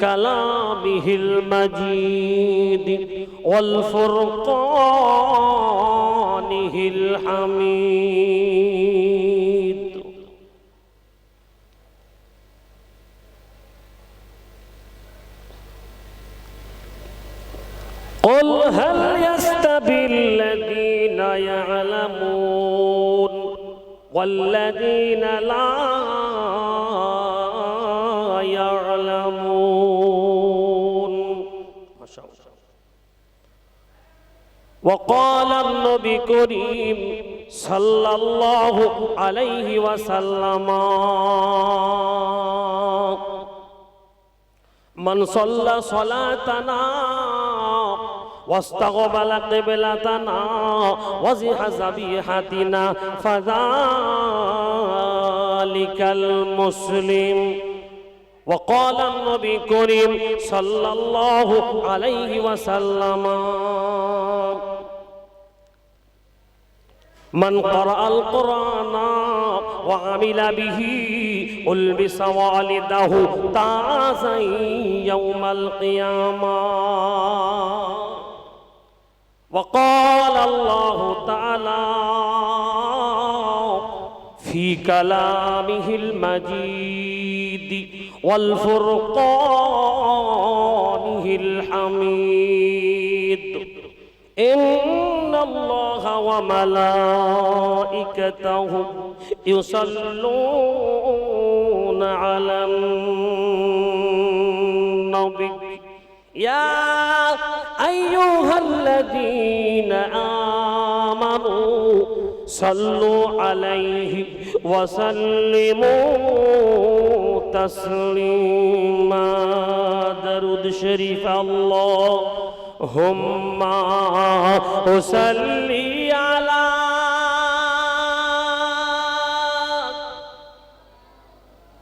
كلامه المجيد والفرقانه الحميد. قل هل يستوي الذين يعلمون والذين لا وقال النبي كريم صلى الله عليه وسلم من صلى صلاتنا واستقبل قبلتنا وزح ذبيحتنا فذلك المسلم وقال النبي الكريم صلى الله عليه وسلم من قرأ القرآن وعمل به ألبس والده تاجا يوم القيامة وقال الله تعالى في كلامه المجيد والفرقانه الحميد إن الله وملائكته يصلون على النبي. يا أيها الذين آمنوا صلوا عليه وسلموا تسليما. درود شريف اللهم صل على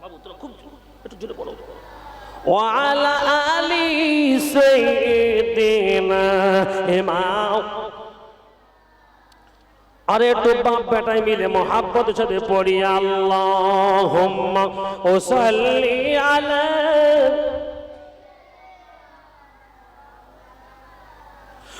বাবু তোরা খুব একটু জোরে বলো وعلى آل سيدنا إمام আরে একটু বাপ বেটাই মিলে মোহাব্বত সাথে পড়ি আল্লাহুম্মা ও সাল্লি আলা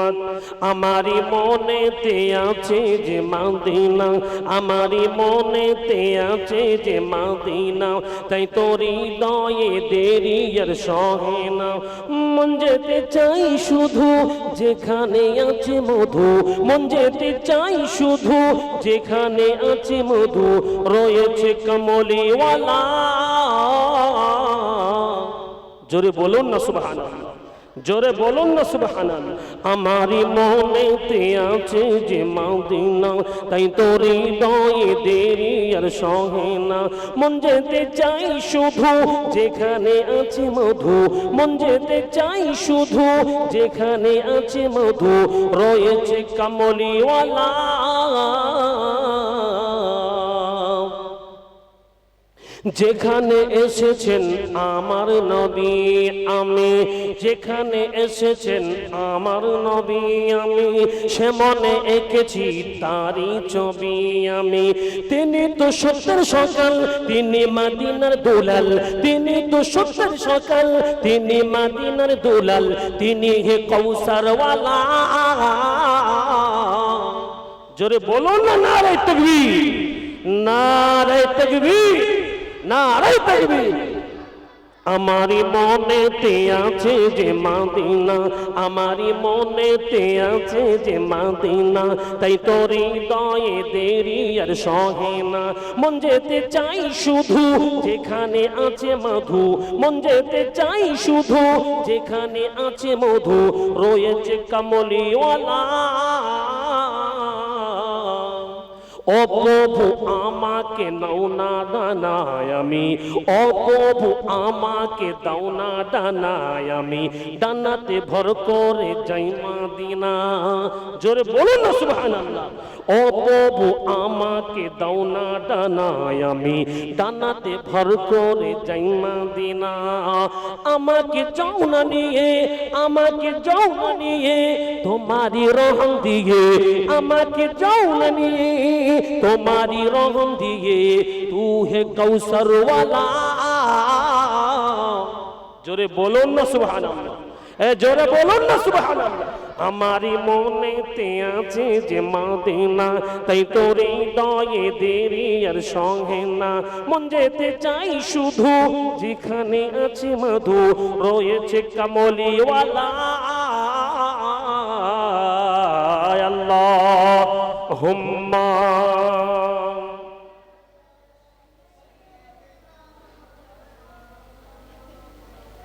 মোহাম্মদ আমারি মনেতে আছে যে মাদিনা। আমারি মনেতে আছে যে মাদিনা। তাই তোরি দয়ে দেরি আর সহে না। মন যেতে চাই শুধু যেখানে আছে মধু। মন যেতে চাই শুধু যেখানে আছে মধু। রয়েছে কমলিওয়ালা। জোরে বলুন না সুবহানাল্লাহ। জোরে বলুন না সুবহানান আমারই মনেতে আছে যে মাদিনা, তাই তোরি দয়ে দেরি আর সহে না। মন যেতে চাই শুধু যেখানে আছে মধু, মন যেতে চাই শুধু যেখানে আছে মধু, রয়েছে কামলিওয়ালা। যেখানে এসেছেন আমার নবী আমি, যেখানে এসেছেন আমার নবী আমি, সে মনে এঁকেছি তারই ছবি আমি। তিনি তো সত্যের সকাল, তিনি মাদিনার দুলাল। তিনি তো সত্যের সকাল, তিনি মাদিনার দুলাল। তিনি হে কৌসারওয়ালা জোরে বলো না নারে তকবীর নারে তকবীর। নারাই তাকবীর আমারি মনেতে আছে যে মাদিনা আমারি মনেতে আছে যে মাদিনা, তাই তোরি দয়ে দেরি আর সহে না। মন যেতে চাই শুধু যেখানে আছে মধু, মন যেতে চাই শুধু যেখানে আছে মধু, রয়েছে কমলিওয়ালা। ও আমাকে নাও না ডানায় আমি। আমাকে দাও না ডানায় আমি। ডানাতে ভর করে যাই মাদিনা। জোরে বলুন না, সুবহানাল্লাহ। ও আমাকে দাও না ডানায় আমি। ডানাতে ভর করে যাই মাদিনা। আমাকে যাও না নিয়ে, আমাকে যাও না নিয়ে, তোমারই রহম দিয়ে আমাকে যাও না নিয়ে তোমারই রহম দিয়ে তু হে কৌসরওয়ালা জোরে বলুন না সুবহানাল্লাহ। এ জোরে বলুন না সুবহানাল্লাহ। আমারই মনেতে আছে যে মাদিনা, তাই তোর দয়ে দেরি আর সঙ্গে না। মন যেতে চাই শুধু যেখানে আছে মধু, রয়েছে কামলিওয়ালা। আল্লাহ হুম্মা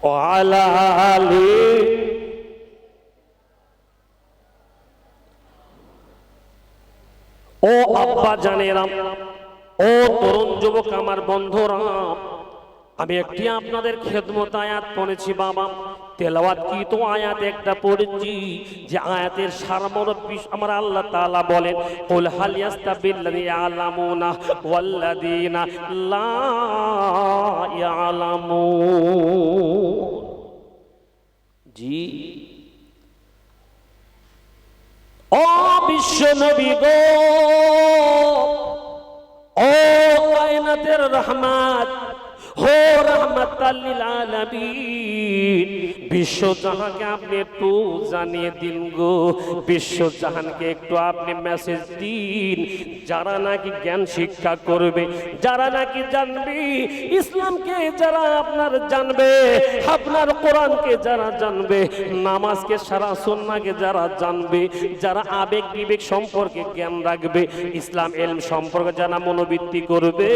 وعلى آله ও আব্বা জানেরাম ও তরুণ যুবক আমার বন্ধুরা আমি একটি আপনাদের খেদমত আয়াত পড়েছি বাবা তেলাওয়াত কি তো আয়াত একটা পড়েছি যে আয়াতের সারমরব্বী আমার আল্লাহ তাআলা বলেন কুল হাল ইয়াস্তাবিল্লাযী ইয়ালামুনা ওয়াল্লাযীনা লা ইয়ালামুন জি। ও বিশ্ব নবী গো। ও কায়নাতের রহমত। হো রহমত আলামিন। বিশ্ব জাহানকে আপনি একটু জানিয়ে দিন গো। বিশ্ব জাহানকে একটু আপনি মেসেজ দিন। যারা নাকি জ্ঞান শিক্ষা করবে, যারা নাকি জানবে, ইসলামকে যারা আপনার জানবে, আপনার কোরআনকে যারা জানবে, নামাজকে সারা সন্নাকে যারা জানবে, যারা আবেগ বিবেক সম্পর্কে জ্ঞান রাখবে, ইসলাম এলম সম্পর্কে যারা মনোবৃত্তি করবে,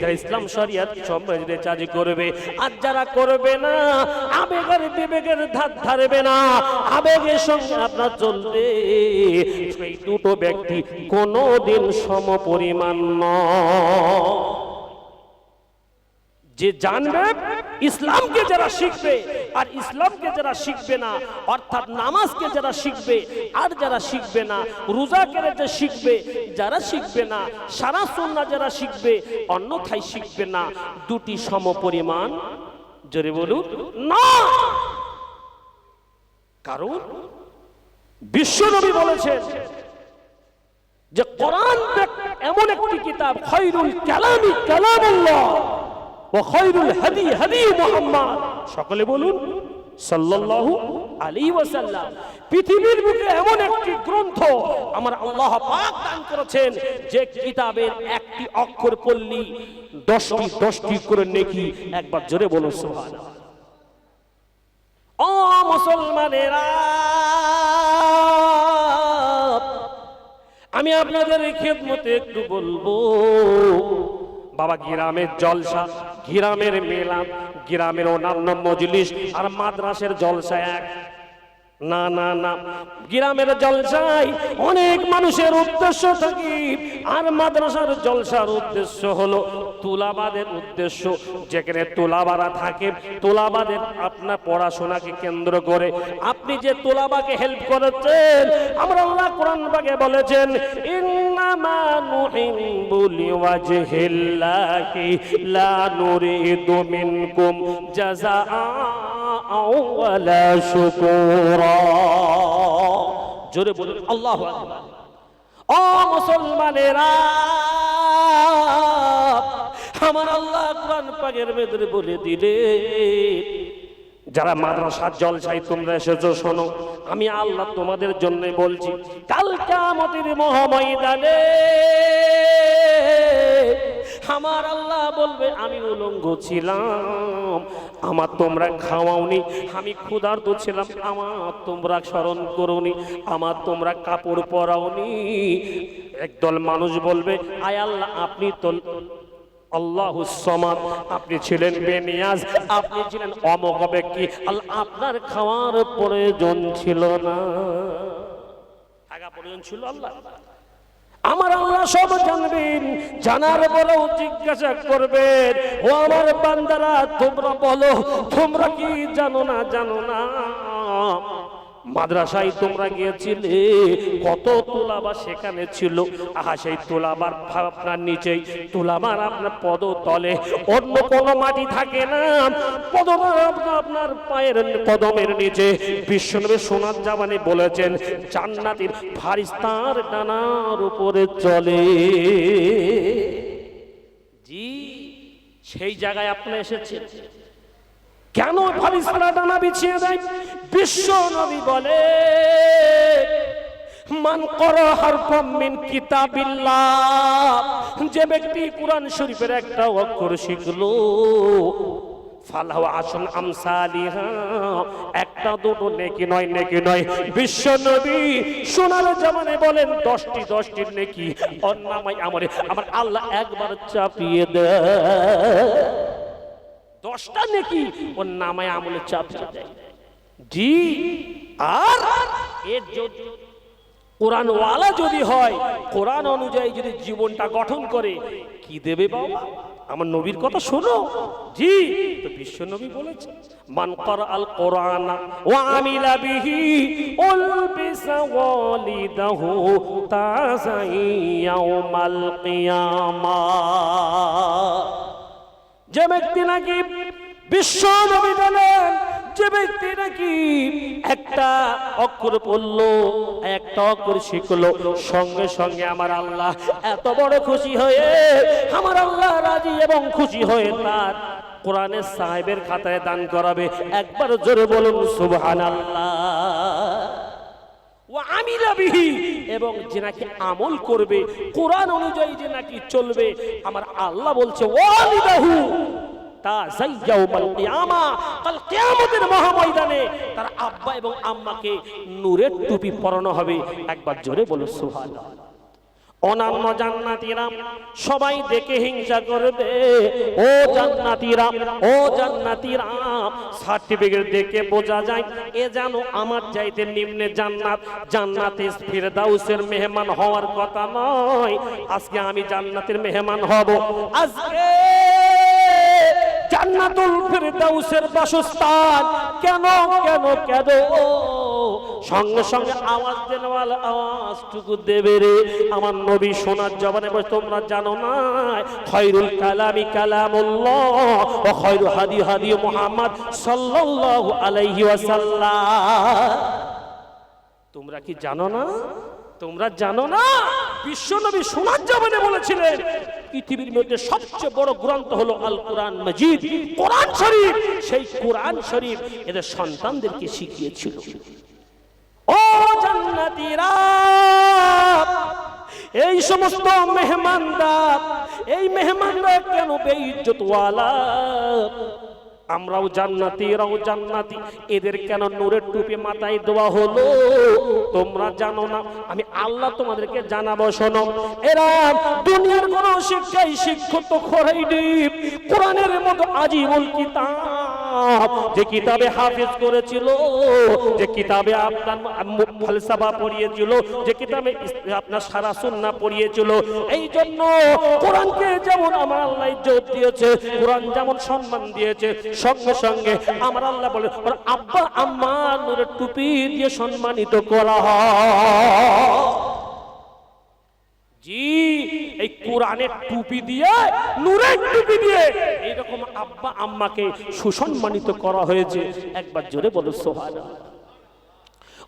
যারা ইসলাম শরিয়াত সম্পর্কে চার্জ করবে। আর যারা করবে না, আবেগের বিবেকের ধার ধারবে না। আবেগের সঙ্গে আপনার চলবে। সেই দুটো ব্যক্তি কোনোদিন সম পরিমাণ নয়। যে জানবে, ইসলামকে যারা শিখবে, আর ইসলামকে যারা শিখবে না, অর্থাৎ নামাজকে যারা শিখবে, আর যারা শিখবে না রোজাকে যে শিখবে, যারা শিখবে না, সারা সন্না যারা শিখবে, অন্যথায় শিখবে না। দুটি সম পরিমাণ, জোরে বলুন, না! কারণ বিশ্বনবী বলেছেন যে কোরআন এমন একটি কিতাব, খৈরুল কালামি কালামুল্লাহ। ও খৈরুল হাদি হাদি মুহাম্মদ। সকলে বলুন, সাল্লাল্লাহু আলাইহি ওয়াসাল্লাম। পৃথিবীর বুকে এমন একটি গ্রন্থ আমার আল্লাহ পাক দান করেছেন, যে কিতাবের একটি অক্ষর পড়লি, দশটি দশটি করে নেকি, একবার জোরে বলুন, সুবহানাল্লাহ। ও মুসলমানেরা, আমি আপনাদের খেদমতে একটু বলব, বাবা গ্রামের জলসা। গ্রামের মেলা গ্রামের অন্যান্য মজলিস আর মাদ্রাসের জলসা এক। না না না। গ্রামের জলসায় অনেক মানুষের উদ্দেশ্য থাকি। আর মাদ্রাসার জলসার উদ্দেশ্য হলো তুলাবাদের উদ্দেশ্য। যেখানে তুলাবারা থাকে, তুলাবাদের আপনার পড়াশোনাকে কেন্দ্র করে। আপনি যে তুলাবাকে হেল্প করেছেন, আমরা আল্লাহ কোরআন বাগে বলেছেন লা নুরিদু মিনকুম জাযাআ ওয়ালা শুকুরা। জোরে বলুন আল্লাহ ও মুসলমানেরা আমার আল্লাহ কোরআন পাকের ভেতরে বলে দিলে যারা মাদ্রাসার জলসাই তোমরা এসেছ, শোনো। আমি আল্লাহ তোমাদের জন্য বলছি কালকে আমাদের মহাময়দানে আমার আল্লাহ বলবে, আমি উলঙ্গ ছিলাম, আমার তোমরা খাওয়াওনি, আমি ক্ষুধার্ত ছিলাম, আমার তোমরা স্মরণ করোনি, আমার তোমরা কাপড় পরাওনি। একদল মানুষ বলবে, আয় আল্লাহ, আপনি তো আল্লাহ সমান আপনি ছিলেন বেনিয়াজ, আপনি ছিলেন অমক ব্যক্তি। আল্লাহ, আপনার খাওয়ার প্রয়োজন ছিল না। আগা প্রয়োজন ছিল আল্লাহ। আমার আল্লাহ সব জানবেন, জানার পরেও জিজ্ঞাসা করবেন, ও আমার বান্দারা, তোমরা বলো, তোমরা কি জানো না জানো না? মাদ্রাসায় তোমরা গিয়েছিলে? কত তোলাবার সেখানে ছিল? আহা, সেই তোলাবার আপনার নিচেই তোলাবার আপনার পদ তলে অন্য কোনো মাটি থাকে না। পদমার আপনার পায়ের কদমের নিচে। বিশ্বনবী সোনার জামানে বলেছেন, জান্নাতের ফারিস্তার ডানার উপরে চলে। জি, সেই জায়গায় আপনি এসেছেন। কেন ফারিস্তারা ডানা বিছিয়ে দেয়? বিশ্ব নবী বলে, মান মিন কিতাবিল্লাহ। যে ব্যক্তি কোরআন শরীফের একটা অক্ষর শিখলো, ফালাহ আসন আমসালিহা। একটা, দুটো, নেকি নয় নেকি নয়। বিশ্ব নবী সোনার জামানে বলেন, দশটি দশটি নেকি, অন্যামায় আমরে আমার আল্লাহ একবার চাপিয়ে দেয় দশটা নেকি, ওর নামায় আমলে চাপ দেয় জি আর এর কোরআনওয়ালা যদি হয়, কোরআন অনুযায়ী যদি জীবনটা গঠন করে, কি দেবে বাবা? আমার নবীর কথা শোনো। জি তো বিশ্ব নবী বলেছে মান কর আল কোরআন ওয়া আমিলা বিহি উলবিসা ওয়ালিদাহু তাযাইয়াউমাল কিয়ামা। যে ব্যক্তি নাকি বিশ্ব নবী বলেন যে ব্যক্তি নাকি একটা অক্ষর পড়ল, একটা অক্ষর শিখলো, সঙ্গে সঙ্গে আমার আল্লাহ এত বড় খুশি হয়ে, আমার আল্লাহ রাজি এবং খুশি হয়ে তার কোরআনের সাহেবের খাতায় দান করাবে। একবার জোরে বলুন সুবহান আল্লাহ ও আমিলা বিহি। এবং যে নাকি আমল করবে, কোরআন অনুযায়ী যে নাকি চলবে, আমার আল্লাহ বলছে, ওয়ালিদাহু মহাময়দানে তার আব্বা এবং আম্মাকে নূরের টুপি পরানো হবে। একবার জোরে বলো সুবহানাল্লাহ। অনান্য জান্নাতীরা সবাই দেখে হিংসা করবে। ও জান্নাতীরা ও জান্নাতীরা সার্টিফিকেট দেখে বোঝা যায়, এ যেন আমার চাইতে নিম্নে জান্নাত। জান্নাতে ফিরদাউসের মেহমান হওয়ার কথা নয়। আজকে আমি জান্নাতের মেহমান হব। আজকে জান্নাতুল ফিরদাউসের বাসস্থান কেন কেন কেন? সঙ্গে সঙ্গে আওয়াজ দেনওয়ালা আওয়াজটুকু দেবে রে। আমার নবী সোনার জবানে বসে তোমরা জানো না, খয়রুল কালামি কালামুল্লাহ ও খয়রু হাদি হাদি মুহাম্মদ সাল্লাল্লাহু আলাইহি ওয়াসাল্লাম। তোমরা কি জানো না? তোমরা জানো না? বিশ্বনবী সোনার জবানে বলেছিলেন, পৃথিবীর মধ্যে সবচেয়ে বড় গ্রন্থ হলো আল কোরআন মজিদ। কোরআন শরীফ, সেই কোরআন শরীফ এদের সন্তানদেরকে শিখিয়েছিল। ও জান্নাতীরা এই সমস্ত মেহমানরা এই মেহমানরা কেন বেইজ্জতওয়ালা? আমরাও জান্নাতি, এরাও জান্নাতি। এদের কেন নূরের টুপি মাথায় দেওয়া হলো? তোমরা জানো না। আমি আল্লাহ তোমাদেরকে জানাব, শোনো। এরা দুনিয়ার কোন শিক্ষাই শিক্ষিত করাইনি কোরআনের মতো আজীবন কিতাব যে কিতাবে হাফিজ করেছিল, যে কিতাবে আপনার ফালসাফা পড়িয়েছিল, যে কিতাবে আপনার সারা সুন্নাহ পড়িয়েছিল। এই জন্য কোরআনকে যেমন আমার আল্লাহ ইজ্জত দিয়েছে, কোরআন যেমন সম্মান দিয়েছে সঙ্গে সঙ্গে আমার আল্লাহ বলে আব্বা আম্মা নূরের টুপি দিয়ে সম্মানিত করা হয়। জি, এই কোরআনের টুপি দিয়ে, নূরের টুপি দিয়ে এইরকম আব্বা আম্মাকে সুসম্মানিত করা হয়েছে। একবার জোরে বলো সোহানা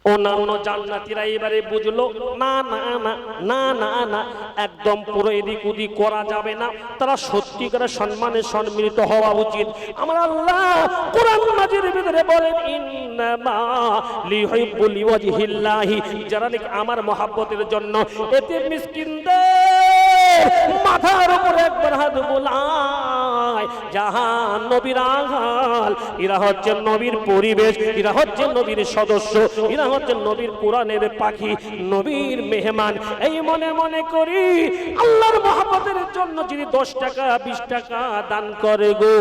অন্যান্য জান্নাতিরা এবারে বুঝলো, না না না না না না, একদম পুরো এদিক ওদিক করা যাবে না। তারা সত্যিকারের সম্মানে সম্মিলিত হওয়া উচিত। আমার আল্লাহ কোরআন মাজির ভিতরে বলেন যারা নাকি আমার মহাব্বতের জন্য এতে মিসকিনদের মাথার উপর একবার হাত নয় জাহান, নবীর আঘাল এরা হচ্ছে নবীর পরিবেশ, এরা হচ্ছে নবীর সদস্য, এরা হচ্ছে নবীর কোরআনের পাখি, নবীর মেহমান। এই মনে মনে করি, আল্লাহর মহাপতের জন্য যদি দশ টাকা, বিশ টাকা দান করে গো,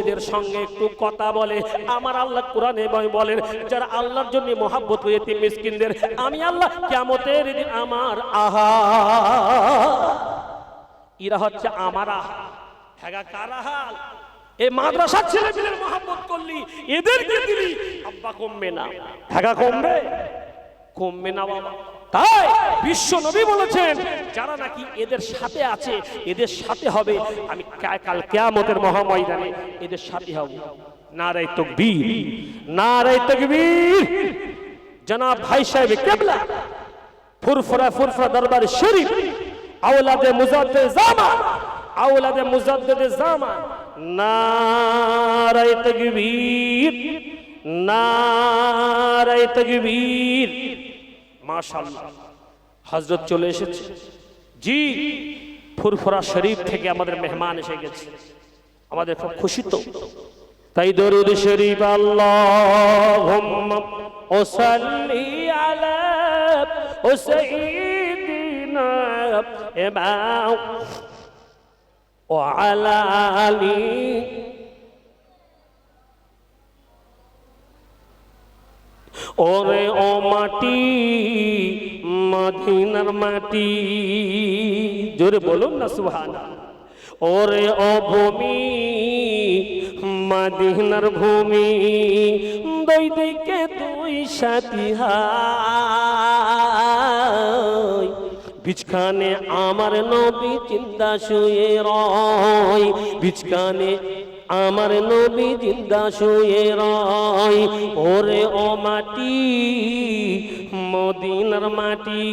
এদের সঙ্গে একটু কথা বলে। আমার আল্লাহ কোরআনে বলেন, যারা আল্লাহর জন্য মহাব্বত হয়েছে মিসকিনদের, আমি আল্লাহ কেমতের আমার আহা। এরা হচ্ছে আমার আহা। হ্যাঁ কারা হাল? এই মাদ্রাসার ছেলে মেয়েদের মহাব্বত করলি, এদেরকে দিলি, আব্বা কমবে না। হ্যাঁ কমবে? কমবে না বাবা। তাই বিশ্ব নবী বলেছেন, যারা নাকি এদের সাথে আছে, এদের সাথে হবে। আমি কাল কেয়ামতের মহাময়দানে এদের সাথে হব। নারাই তকবীর নারাই তকবীর। জনাব ভাই সাহেব কেবলা, ফুরফুরা ফুরফুরা দরবার শরীফ, আওলাদে মুজাদ্দে জামান আওলাদে মুজাদ্দে জামান। নারাই তকবীর নারাই তকবীর। মাশাআল্লাহ। হযরত চলে এসেছে। জি, ফুরফুরা শরীফ থেকে আমাদের মেহমান এসে গেছে। আমাদের খুব খুশি তো। তাই দরুদ শরীফ আল্লাহুম্মা ওসাল্লি আলা ও সাইয়্যিদিনা ইমাম আলি ওরে ও মাটি, মদিনার মাটি, জোরে বলুন না সুবহানাল্লাহ। ওরে ও ভূমি, মদিনার ভূমি, দুই দিকে দুই সাথী হাই। বিছখানে আমার নবী চিন্তা শুয়ে রয় বিছখানে আমার নবী জিন্দা শুয়ে রয়। ওরে ও মাটি, মদিনার মাটি,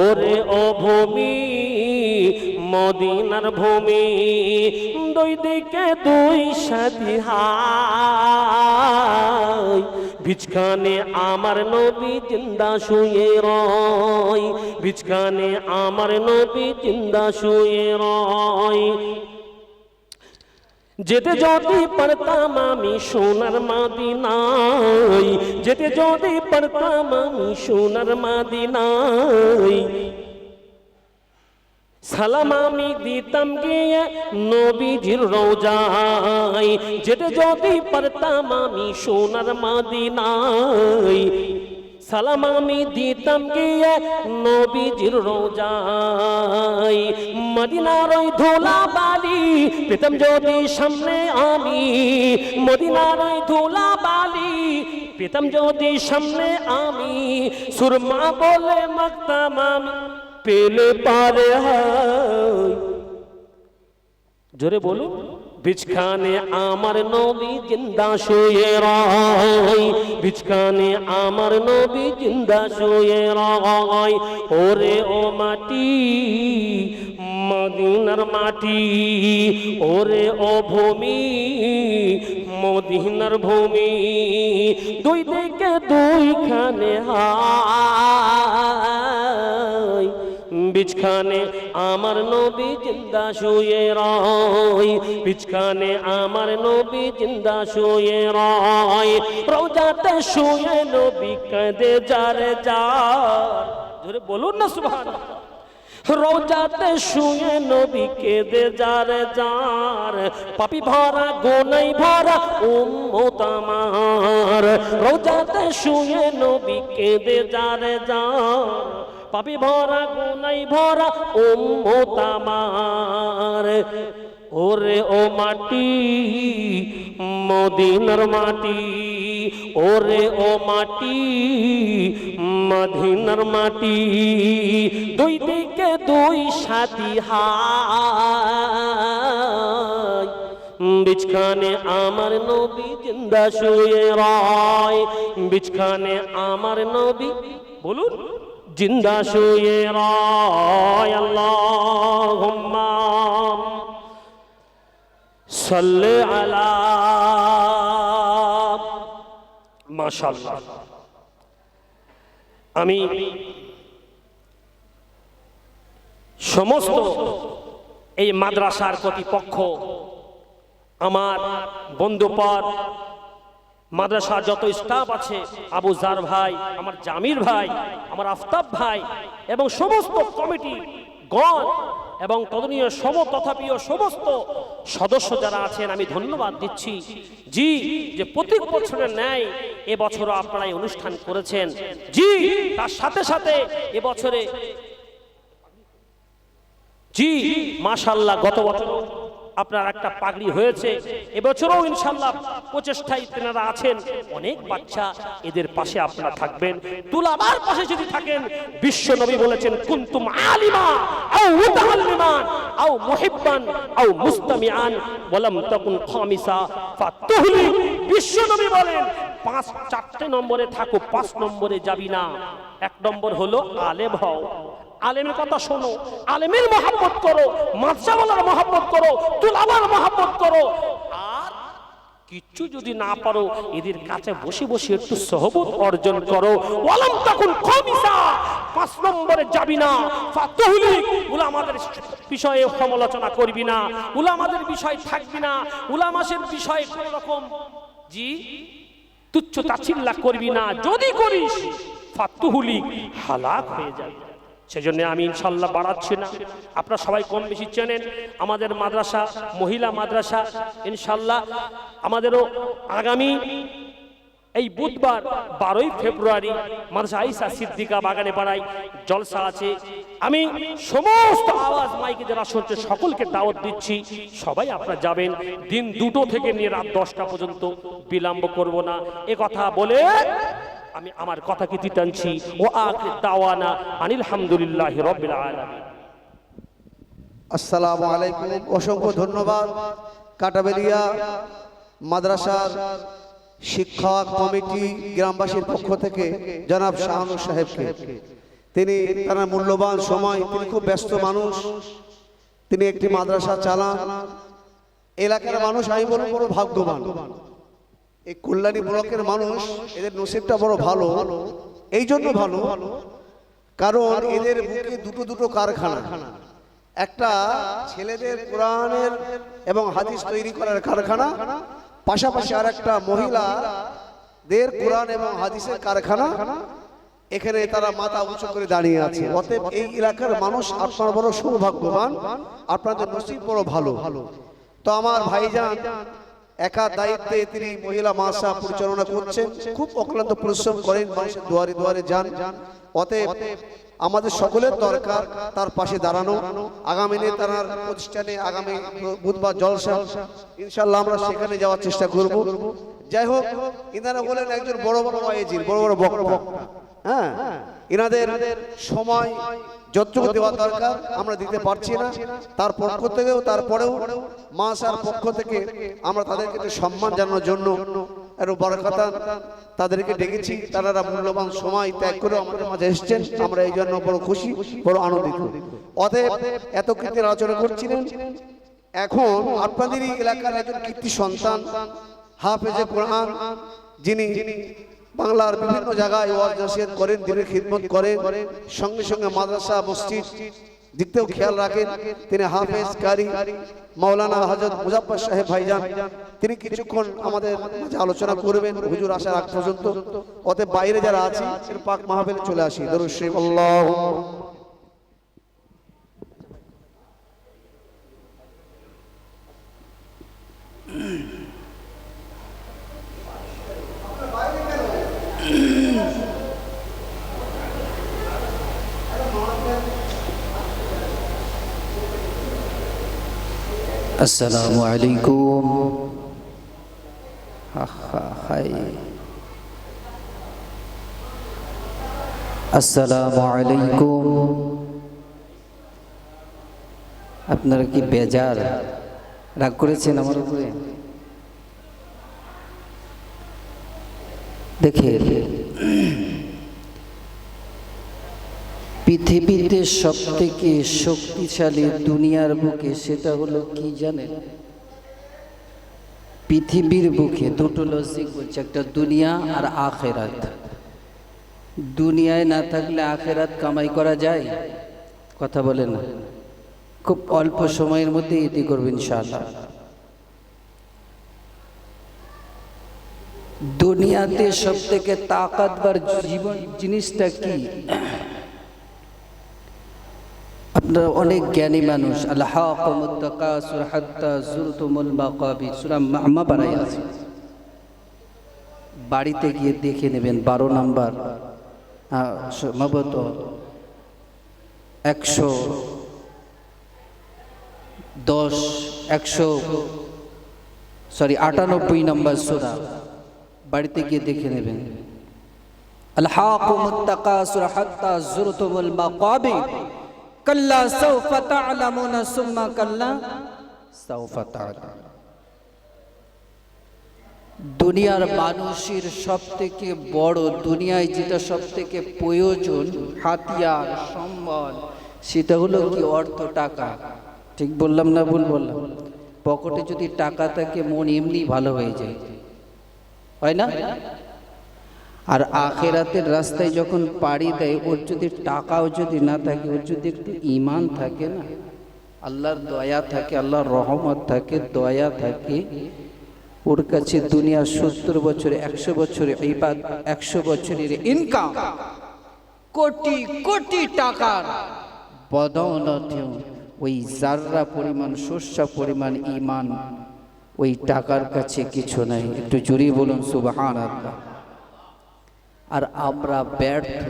ওরে ও ভূমি, মদিনার ভূমি, দুই দিকে দুই সাথী হাই বিছখানে আমার নবী জিন্দা শুয়ে রয় বিছখানে আমার নবী জিন্দা শুয়ে রয়। যেতে যদি পারতাম আমি সোনার মাদিনাই যেতে যদি পারতাম আমি সোনার মাদিনাই সালাম আমি দিতাম গিয়ে নবীজির রোজাই যেতে যদি পারতাম আমি সোনার মাদিনাই সালাম আমি দিতাম গিয়ে নবীজির রোজাই মদিনার ওই ধুলা বালি পেতাম যদি সামনে আমি। মদিনার ওই ধুলা বালি পেতাম যদি সামনে আমি। সুরমা বলে মাগতাম আমি। পেলে পারে জোরে বলুন বিছখানে আমার নবী জিন্দা শুয়ে রয়। বিছখানে আমার নবী জিন্দা শুয়ে রয়। ওরে ও মাটি, মদিনার মাটি। ওরে ও ভূমি, মদিনার ভূমি। দুই দিকে দুইখানে হাই। বিছখানে আমার নবী জিন্দা শুয়ে রয়। বিছখানে আমার নবী জিন্দা শুয়ে রয়। রোজাতে শুয়ে নবী কাঁদে যারে যার। জোরে বলুন না সুবহান রোজাতে শুয়ে নবী কেঁদে যারে যার। পাপি ভরা, গোনাই ভরা উম্মত রোজাতে শুয়ে নবী কেঁদে যারে যার। পাপি ভরা গুনাই ভরা উম্মত আমার ওরে ও মাটি, মদিনার মাটি, ওরে ও মাটি, মদিনার মাটি। দুই দিকে দুই সাথী হাই বিছখানে আমার নবী জিন্দা শুয়ে রয়। বিছখানে আমার নবী, বলুন। জিন্দা শুয়ে রয় আল্লাহুম্মা সাল্লি আলা মাশাআল্লাহ আমি সমস্ত এই মাদ্রাসার কর্তৃপক্ষ আমার বন্ধুপর মাদ্রাসার যত স্টাফ আছে, আবু জার ভাই, আমার জামির ভাই, আমার আফতাব ভাই এবং সমস্ত কমিটি, গণ এবং তদনীয় সম তথাপীয় সমস্ত সদস্য যারা আছেন, আমি ধন্যবাদ দিচ্ছি। জি, যে প্রত্যেক বছরের ন্যায় এবছরও আপনারা এই অনুষ্ঠান করেছেন। জি, তার সাথে সাথে এবছরে জি মাশাল্লাহ গত বছর আপনার একটা পাগড়ি হয়েছে, এবছরও ইনশাল্লাহ প্রচেষ্টায় তেনারা আছেন। অনেক বাচ্চা এদের পাশে আপনারা থাকবেন। তুলাবার পাশে যদি থাকেন, বিশ্ব নবী বলেছেন, কুন্তুম আলিমা আও মুতাআল্লিমান আও মুহিব্বান আও মুস্তামিআন ওয়ালাম তাকুন খামিসা ফাতুহলি। বিশ্ব নবী বলেন, পাঁচ, চারটে নম্বরে থাকো, পাঁচ নম্বরে যাবি না। এক নম্বর হলো আলেম হও। আলেমের কথা শোনো, আলেমের মহাব্বত করো, মাদ্রাসাওয়ালার মহাব্বত করো তুলাবার মহাব্বত করো। আর কিচ্ছু যদি না পারো, এদের কাছে বসে বসে একটু সহবত অর্জন করো। ওয়ালাম তখন খমিসা, পাঁচ নম্বরে যাবি না। ফাতুহলি, উলামাদের বিষয়ে সমালোচনা করবি না। উলামাদের বিষয় থাকবি না। উলামাসের বিষয়ে কোন রকম জি, তুচ্ছ তাচ্ছিল্লা করবি না। যদি করিস, ফাতুহুলি হালাক হয়ে যাবে। সেজন্য আমি ইনশাল্লাহ বাড়াচ্ছি না। আপনারা সবাই কম বেশি চেনেন, আমাদের মাদ্রাসা, মহিলা মাদ্রাসা, ইনশাল্লাহ আমাদেরও আগামী এই বুধবার বারোই ফেব্রুয়ারি মাদ্রাসা আইসা সিদ্দিকা বাগানে পাড়ায় জলসা আছে। আমি সমস্ত আওয়াজ মাইকে যারা শুনছে, সকলকে দাওয়াত দিচ্ছি। সবাই আপনারা যাবেন। দিন দুটো থেকে নিয়ে রাত দশটা পর্যন্ত বিলম্ব করব না। এ কথা বলে আমি আমার কথা কি টানছি। ও আখরি দাওয়ানা আনিল রব্বিল আলামিন। আসসালামু আলাইকুম। অসংখ্য ধন্যবাদ। কাটাবেলিয়া মাদ্রাসার শিক্ষক কমিটি গ্রামবাসীর পক্ষ থেকে জনাব শাহানুর সাহেবকে। তিনি তার মূল্যবান সময়, তিনি খুব ব্যস্ত মানুষ। তিনি একটি মাদ্রাসা চালান। এলাকার মানুষ আমি বলব, বড় ভাগ্যবান। এই কল্যাণী ব্লকের মানুষ, এদের নসিবটা বড় ভালো। এই জন্য ভালো, কারণ এদের বুকে দুটো দুটো কারখানা। একটা ছেলেদের কোরআনের এবং হাদিস তৈরি করার কারখানা, পাশাপাশি আর একটা মহিলাদের কোরআন এবং হাদিসের কারখানা। এখানে তারা মাথা উঁচু করে দাঁড়িয়ে আছে। অতএব এই এলাকার মানুষ আপনার বড় সৌভাগ্যবান, আপনাদের নসিব বড় ভালো। তো আমার ভাইজান একা দায়িত্বে তিনি মহিলা মাসা পরিচালনা করছেন, খুব অক্লান্ত পরিশ্রম করেন মানুষের দুয়ারে দুয়ারে যান। অতএব আমাদের সকলের দরকার তার পাশে দাঁড়ানো। আগামী দিনে তার প্রতিষ্ঠানে আগামী বুধবার জলসা ইনশাল্লাহ আমরা সেখানে যাওয়ার চেষ্টা করব। যাই হোক, ইনারা বলেন একজন বড় বড় ওয়াইজির বড় বড় বক্তা। হ্যাঁ ইনাদের সময় যতটুকু দেওয়া দরকার আমরা দিতে পারছি না। তার পক্ষ থেকেও তারপরেও মাসার পক্ষ থেকে আমরা তাদেরকে সম্মান জানানোর জন্য একটু বড় কথা তাদেরকে ডেকেছি। তারা মূল্যবান সময় ত্যাগ করে আমাদের মাঝে এসছেন। আমরা এই জন্য বড় খুশি বড় আনন্দিত। অতএব এত কৃতির আলোচনা করছিলেন। এখন আপনাদেরই এলাকার একজন কীর্তি সন্তান হাফেজে কোরআন যিনি বাংলার বিভিন্ন জায়গায় ওয়াজ নসিহত করেন, দিনের খিদমত করেন, সঙ্গে সঙ্গে মাদ্রাসা, মসজিদ দিকতেও খেয়াল রাখেন। তিনি হাফেজ, কারি, মাওলানা হজরত মুজাফর সাহেব ভাইজান, তিনি কিছুক্ষণ আমাদের মাঝে আলোচনা করবেন, হুজুর আসার আগ পর্যন্ত। অতএব বাইরে যারা আছে পাক মাহফিলে চলে আসি। দরুদ শরীফ, আল্লাহ আসসালামু আলাইকুম আহা, হাই আসসালামু আলাইকুম আপনারা কি বেজার? রাগ করেছেন আমার উপরে? দেখে পৃথিবীতে সব থেকে শক্তিশালী দুনিয়ার বুকে সেটা হলো কি জানেন? পৃথিবীর বুকে দুটো লজিক বলছে, একটা দুনিয়া আর আখেরাত। দুনিয়ায় না থাকলে আখেরাত কামাই করা যায়? কথা বলে না। খুব অল্প সময়ের মধ্যে এটি করবেন ইনশাআল্লাহ। দুনিয়াতে সব থেকে তাকাতবার জীবন জিনিসটা কি? অনেক জ্ঞানী মানুষ, আল্লাহ মুত্তাকাসুর হাত্তা জুরতুমুল মাকাবি সূরা মাম্মা পারায় আছে। বাড়িতে গিয়ে দেখে নেবেন, বারো নাম্বার সম্ভবত একশো দশ, একশো, সরি, আটানব্বই নাম্বার সুরা। বাড়িতে গিয়ে দেখে নেবেন। আল্লাহ কল্লা সৌফা সুম্মা কল্লা সৌফা দুনিয়ার মানুষের সব থেকে বড় দুনিয়ায় যেটা সব থেকে প্রয়োজন, হাতিয়ার, সম্বল, সেটা হলো কি অর্থ, টাকা। ঠিক বললাম না ভুল বললাম? পকেটে যদি টাকা থাকে, মন এমনি ভালো হয়ে যায়। হয় না? আর আখেরাতের রাস্তায় যখন পাড়ি দেয়, ওর যদি টাকাও যদি না থাকে, ওর যদি একটু ইমান থাকে না, আল্লাহর দয়া থাকে, আল্লাহর রহমত থাকে, দয়া থাকে, ওর কাছে দুনিয়া সত্তর বছরে, একশো বছরে ইবাদ, একশো বছরের ইনকাম কোটি কোটি টাকার বদৌলতেও ওই জাররা পরিমাণ, শস্য পরিমাণ ইমান ওই টাকার কাছে কিছু নাই। একটু জুড়ে বলুন সুবাহান আল্লাহ আর আমরা ব্যর্থ।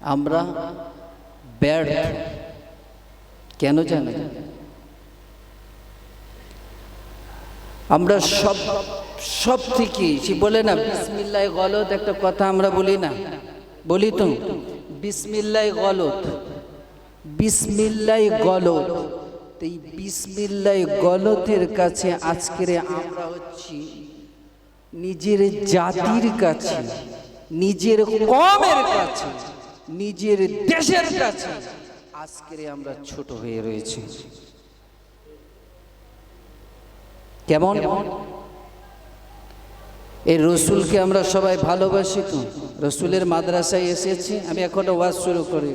আমরা ব্যর্থ। কেন জানেন আমরা সব সব থেকে সে বলে না, বিসমিল্লাহ গলত একটা কথা আমরা বলি না। বলি তো। বিসমিল্লাহ গলত বিসমিল্লাহ গলত এই বিসমিল্লাহ গলতের কাছে আজকের আমরা হচ্ছি নিজের জাতির কাছে, নিজের কমের কাছে, নিজের দেশের কাছে আজকের আমরা ছোট হয়ে রয়েছি। কেমন? এই রসুলকে আমরা সবাই ভালোবাসি তো। রসুলের মাদ্রাসায় এসেছি, আমি এখনও ওয়াজ শুরু করি